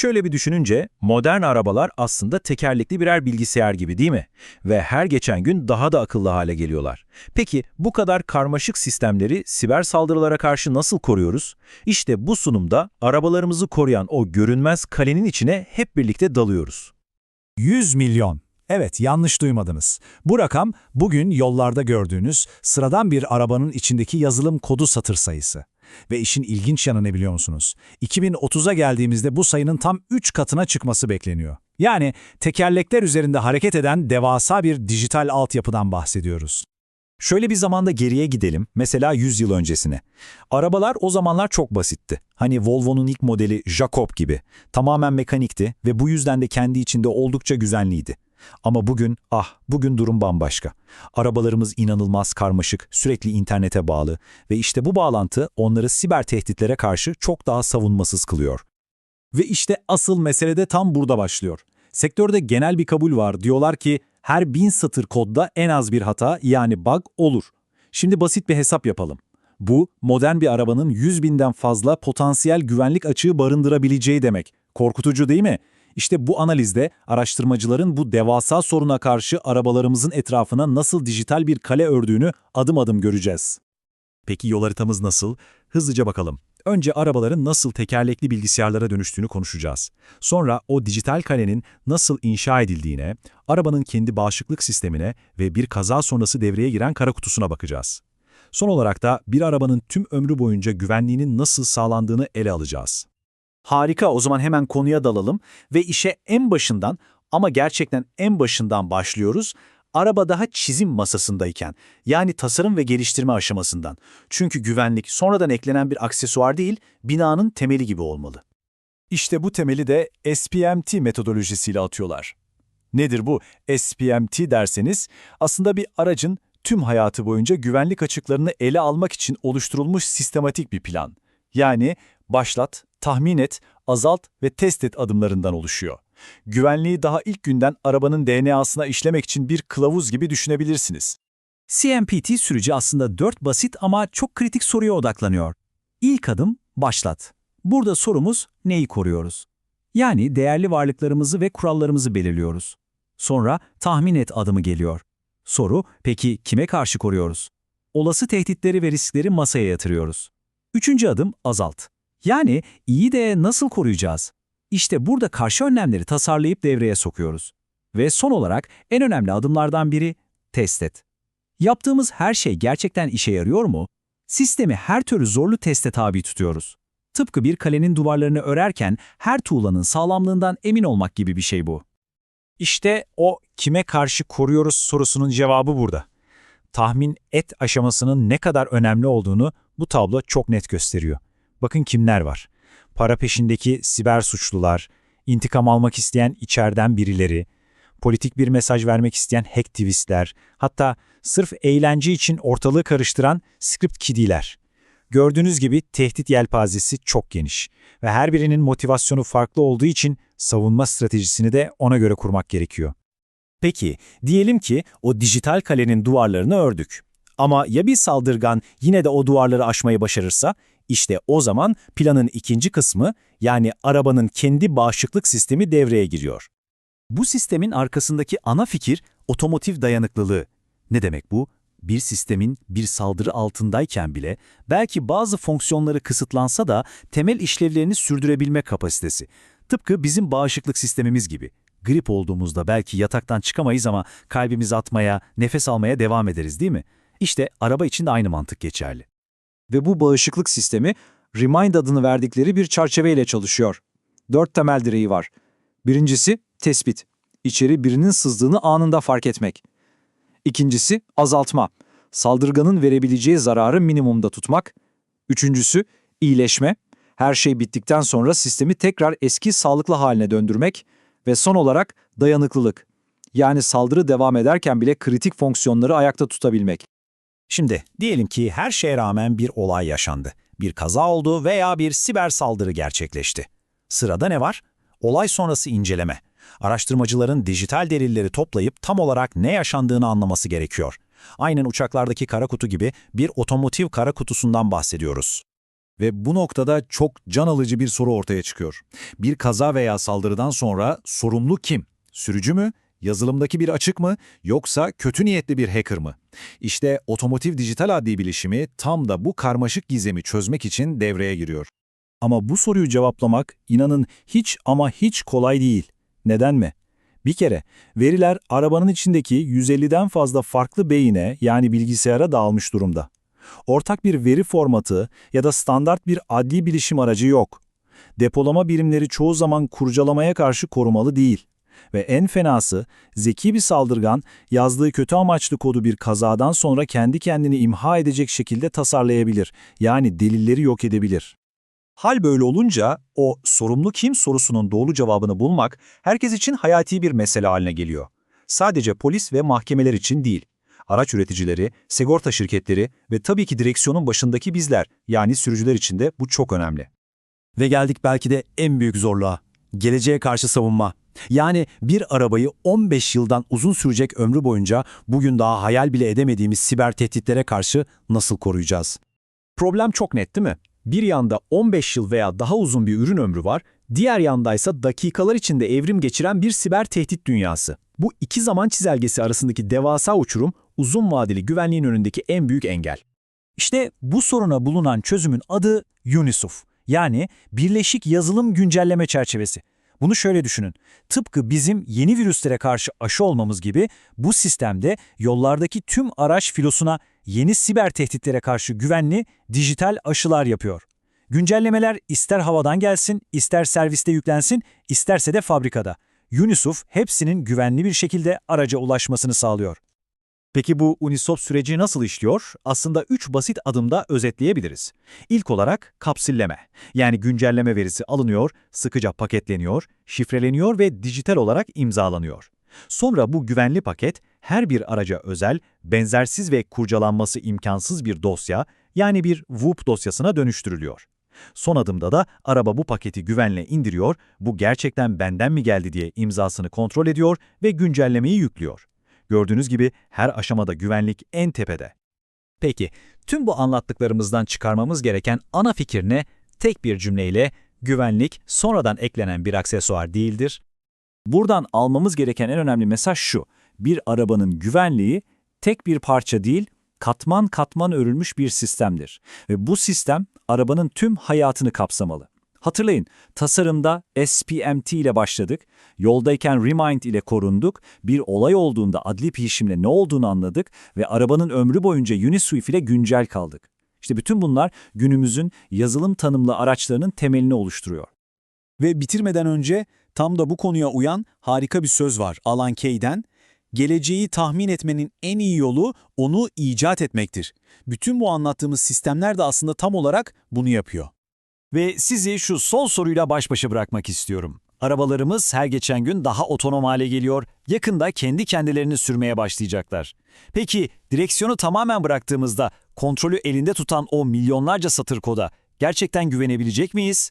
Şöyle bir düşününce modern arabalar aslında tekerlekli birer bilgisayar gibi değil mi? Ve her geçen gün daha da akıllı hale geliyorlar. Peki bu kadar karmaşık sistemleri siber saldırılara karşı nasıl koruyoruz? İşte bu sunumda arabalarımızı koruyan o görünmez kalenin içine hep birlikte dalıyoruz. 100 milyon. Evet, yanlış duymadınız. Bu rakam bugün yollarda gördüğünüz sıradan bir arabanın içindeki yazılım kodu satır sayısı. Ve işin ilginç yanı ne biliyor musunuz? 2030'a geldiğimizde bu sayının tam 3 katına çıkması bekleniyor. Yani tekerlekler üzerinde hareket eden devasa bir dijital altyapıdan bahsediyoruz. Şöyle bir zamanda geriye gidelim, mesela 100 yıl öncesine. Arabalar o zamanlar çok basitti. Hani Volvo'nun ilk modeli Jacob gibi. Tamamen mekanikti ve bu yüzden de kendi içinde oldukça güvenliydi. Ama bugün, ah bugün durum bambaşka. Arabalarımız inanılmaz karmaşık, sürekli internete bağlı ve işte bu bağlantı onları siber tehditlere karşı çok daha savunmasız kılıyor. Ve işte asıl mesele de tam burada başlıyor. Sektörde genel bir kabul var. Diyorlar ki her bin satır kodda en az bir hata yani bug olur. Şimdi basit bir hesap yapalım. Bu, modern bir arabanın 100 binden fazla potansiyel güvenlik açığı barındırabileceği demek. Korkutucu değil mi? İşte bu analizde araştırmacıların bu devasa soruna karşı arabalarımızın etrafına nasıl dijital bir kale ördüğünü adım adım göreceğiz. Peki yol haritamız nasıl? Hızlıca bakalım. Önce arabaların nasıl tekerlekli bilgisayarlara dönüştüğünü konuşacağız. Sonra o dijital kalenin nasıl inşa edildiğine, arabanın kendi bağışıklık sistemine ve bir kaza sonrası devreye giren kara kutusuna bakacağız. Son olarak da bir arabanın tüm ömrü boyunca güvenliğinin nasıl sağlandığını ele alacağız. Harika, o zaman hemen konuya dalalım ve işe en başından ama gerçekten en başından başlıyoruz. Araba daha çizim masasındayken, yani tasarım ve geliştirme aşamasından. Çünkü güvenlik sonradan eklenen bir aksesuar değil, binanın temeli gibi olmalı. İşte bu temeli de SPMT metodolojisiyle atıyorlar. Nedir bu SPMT derseniz, aslında bir aracın tüm hayatı boyunca güvenlik açıklarını ele almak için oluşturulmuş sistematik bir plan. Yani başlat, tahmin et, azalt ve test et adımlarından oluşuyor. Güvenliği daha ilk günden arabanın DNA'sına işlemek için bir kılavuz gibi düşünebilirsiniz. CMPT süreci aslında dört basit ama çok kritik soruya odaklanıyor. İlk adım başlat. Burada sorumuz neyi koruyoruz? Yani değerli varlıklarımızı ve kurallarımızı belirliyoruz. Sonra tahmin et adımı geliyor. Soru, peki kime karşı koruyoruz? Olası tehditleri ve riskleri masaya yatırıyoruz. Üçüncü adım azalt. Yani iyi de nasıl koruyacağız? İşte burada karşı önlemleri tasarlayıp devreye sokuyoruz. Ve son olarak en önemli adımlardan biri test et. Yaptığımız her şey gerçekten işe yarıyor mu? Sistemi her türlü zorlu teste tabi tutuyoruz. Tıpkı bir kalenin duvarlarını örerken her tuğlanın sağlamlığından emin olmak gibi bir şey bu. İşte o kime karşı koruyoruz sorusunun cevabı burada. Tahmin et aşamasının ne kadar önemli olduğunu bu tablo çok net gösteriyor. Bakın kimler var. Para peşindeki siber suçlular, intikam almak isteyen içeriden birileri, politik bir mesaj vermek isteyen hacktivistler, hatta sırf eğlence için ortalığı karıştıran script kiddiler. Gördüğünüz gibi tehdit yelpazesi çok geniş ve her birinin motivasyonu farklı olduğu için savunma stratejisini de ona göre kurmak gerekiyor. Peki, diyelim ki o dijital kalenin duvarlarını ördük. Ama ya bir saldırgan yine de o duvarları aşmayı başarırsa, işte o zaman planın ikinci kısmı yani arabanın kendi bağışıklık sistemi devreye giriyor. Bu sistemin arkasındaki ana fikir otomotiv dayanıklılığı. Ne demek bu? Bir sistemin bir saldırı altındayken bile belki bazı fonksiyonları kısıtlansa da temel işlevlerini sürdürebilme kapasitesi. Tıpkı bizim bağışıklık sistemimiz gibi. Grip olduğumuzda belki yataktan çıkamayız ama kalbimiz atmaya, nefes almaya devam ederiz değil mi? İşte araba için de aynı mantık geçerli. Ve bu bağışıklık sistemi Remind adını verdikleri bir çerçeveyle çalışıyor. Dört temel direği var. Birincisi tespit. İçeri birinin sızdığını anında fark etmek. İkincisi azaltma. Saldırganın verebileceği zararı minimumda tutmak. Üçüncüsü iyileşme. Her şey bittikten sonra sistemi tekrar eski sağlıklı haline döndürmek. Ve son olarak dayanıklılık. Yani saldırı devam ederken bile kritik fonksiyonları ayakta tutabilmek. Şimdi diyelim ki her şeye rağmen bir olay yaşandı. Bir kaza oldu veya bir siber saldırı gerçekleşti. Sırada ne var? Olay sonrası inceleme. Araştırmacıların dijital delilleri toplayıp tam olarak ne yaşandığını anlaması gerekiyor. Aynen uçaklardaki kara kutu gibi bir otomotiv kara kutusundan bahsediyoruz. Ve bu noktada çok can alıcı bir soru ortaya çıkıyor. Bir kaza veya saldırıdan sonra sorumlu kim? Sürücü mü? Yazılımdaki bir açık mı? Yoksa kötü niyetli bir hacker mı? İşte otomotiv dijital adli bilişimi tam da bu karmaşık gizemi çözmek için devreye giriyor. Ama bu soruyu cevaplamak inanın hiç ama hiç kolay değil. Neden mi? Bir kere veriler arabanın içindeki 150'den fazla farklı beyine yani bilgisayara dağılmış durumda. Ortak bir veri formatı ya da standart bir adli bilişim aracı yok. Depolama birimleri çoğu zaman kurcalamaya karşı korumalı değil. Ve en fenası, zeki bir saldırgan yazdığı kötü amaçlı kodu bir kazadan sonra kendi kendini imha edecek şekilde tasarlayabilir. Yani delilleri yok edebilir. Hal böyle olunca o sorumlu kim sorusunun doğru cevabını bulmak herkes için hayati bir mesele haline geliyor. Sadece polis ve mahkemeler için değil. Araç üreticileri, sigorta şirketleri ve tabii ki direksiyonun başındaki bizler yani sürücüler için de bu çok önemli. Ve geldik belki de en büyük zorluğa. Geleceğe karşı savunma. Yani bir arabayı 15 yıldan uzun sürecek ömrü boyunca bugün daha hayal bile edemediğimiz siber tehditlere karşı nasıl koruyacağız? Problem çok net değil mi? Bir yanda 15 yıl veya daha uzun bir ürün ömrü var, diğer yandaysa dakikalar içinde evrim geçiren bir siber tehdit dünyası. Bu iki zaman çizelgesi arasındaki devasa uçurum, uzun vadeli güvenliğin önündeki en büyük engel. İşte bu soruna bulunan çözümün adı UNISOF. Yani Birleşik Yazılım Güncelleme Çerçevesi. Bunu şöyle düşünün. Tıpkı bizim yeni virüslere karşı aşı olmamız gibi bu sistemde yollardaki tüm araç filosuna yeni siber tehditlere karşı güvenli dijital aşılar yapıyor. Güncellemeler ister havadan gelsin, ister serviste yüklensin, isterse de fabrikada. UNISOF hepsinin güvenli bir şekilde araca ulaşmasını sağlıyor. Peki bu Unisop süreci nasıl işliyor? Aslında üç basit adımda özetleyebiliriz. İlk olarak kapsülleme. Yani güncelleme verisi alınıyor, sıkıca paketleniyor, şifreleniyor ve dijital olarak imzalanıyor. Sonra bu güvenli paket her bir araca özel, benzersiz ve kurcalanması imkansız bir dosya, yani bir WUP dosyasına dönüştürülüyor. Son adımda da araba bu paketi güvenle indiriyor, bu gerçekten benden mi geldi diye imzasını kontrol ediyor ve güncellemeyi yüklüyor. Gördüğünüz gibi her aşamada güvenlik en tepede. Peki, tüm bu anlattıklarımızdan çıkarmamız gereken ana fikir ne? Tek bir cümleyle, güvenlik sonradan eklenen bir aksesuar değildir. Buradan almamız gereken en önemli mesaj şu. Bir arabanın güvenliği tek bir parça değil, katman katman örülmüş bir sistemdir. Ve bu sistem arabanın tüm hayatını kapsamalı. Hatırlayın, tasarımda SPMT ile başladık, yoldayken Remind ile korunduk, bir olay olduğunda adli bilişimle ne olduğunu anladık ve arabanın ömrü boyunca Uniswif ile güncel kaldık. İşte bütün bunlar günümüzün yazılım tanımlı araçlarının temelini oluşturuyor. Ve bitirmeden önce tam da bu konuya uyan harika bir söz var Alan Kay'den. Geleceği tahmin etmenin en iyi yolu onu icat etmektir. Bütün bu anlattığımız sistemler de aslında tam olarak bunu yapıyor. Ve sizi şu son soruyla baş başa bırakmak istiyorum. Arabalarımız her geçen gün daha otonom hale geliyor, yakında kendi kendilerini sürmeye başlayacaklar. Peki direksiyonu tamamen bıraktığımızda kontrolü elinde tutan o milyonlarca satır koda gerçekten güvenebilecek miyiz?